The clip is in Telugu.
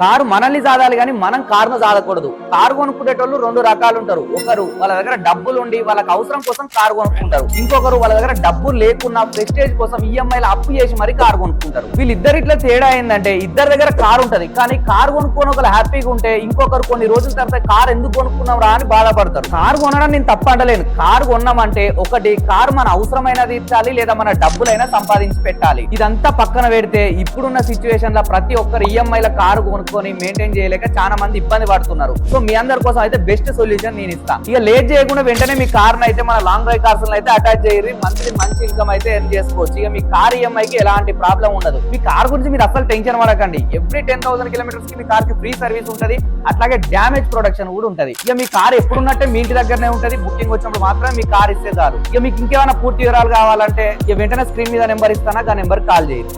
కారు మనల్ని సాధాలి కానీ మనం కారును సాధకూడదు కారు కొనుక్కునేటోళ్ళు రెండు రకాలు ఉంటారు. ఒకరు వాళ్ళ దగ్గర డబ్బులు ఉండి వాళ్ళకి అవసరం కోసం కారు కొనుక్కుంటారు. ఇంకొకరు వాళ్ళ దగ్గర డబ్బులు లేకున్నా ప్రెస్టేజ్ కోసం ఈఎంఐలు అప్పు చేసి మరి కారు కొనుక్కుంటారు. వీళ్ళిద్దరిట్లో తేడా ఏంటంటే ఇద్దరి దగ్గర కారు ఉంటది. కానీ కారు కొనుక్కొని ఒకరు హ్యాపీగా ఉంటే ఇంకొకరు కొన్ని రోజుల తర్వాత కారు ఎందుకు కొనుక్కున్నాం రా అని బాధపడతారు. కారు కొనడం నేను తప్ప అంటలేను. కారు కొన్నామంటే ఒకటి కారు మన అవసరమైన తీర్చాలి లేదా మన డబ్బులైనా సంపాదించి పెట్టాలి. ఇదంతా పక్కన పెడితే ఇప్పుడున్న సిచ్యువేషన్లో ప్రతి ఒక్కరు ఈఎంఐల కారు కొనుక్కొని మెయింటైన్ చేయలేక చాలా మంది ఇబ్బంది పడుతున్నారు. సో మీ అందరి కోసం అయితే బెస్ట్ సొల్యూషన్ నేను ఇస్తా. ఇక లేట్ చేయకుండా వెంటనే మీ కార్ అయితే మన లాంగ్ డ్రైవ్ కార్స్ అయితే అటాచ్ చేయరు మంత్లీ మంచి ఇన్కమ్ అయితే ఎర్న్ చేసుకోవచ్చు. ఇక మీ కార్ ఈఎంఐ కి ఎలాంటి ప్రాబ్లం ఉండదు. మీ కార్ గురించి మీరు అసలు టెన్షన్ పడకండి. ఎవ్రీ టెన్ థౌసండ్ కిలోమీటర్స్కి మీ కార్కి ఫ్రీ సర్వీస్ ఉంటుంది. అట్లాగే డ్యామేజ్ ప్రొడక్షన్ కూడా ఉంటుంది. ఇక మీ కార్ ఎప్పుడున్నట్టే మీ ఇంటి దగ్గరనే ఉంటుంది. బుకింగ్ వచ్చినప్పుడు మాత్రమే మీ కార్ ఇస్తే చాలు. ఇక మీకు ఇంకేమైనా పూర్తి వివరాలు కావాలంటే ఇక వెంటనే స్క్రీన్ మీద నెంబర్ ఇస్తానా? ఆ నెంబర్ కాల్ చేయండి.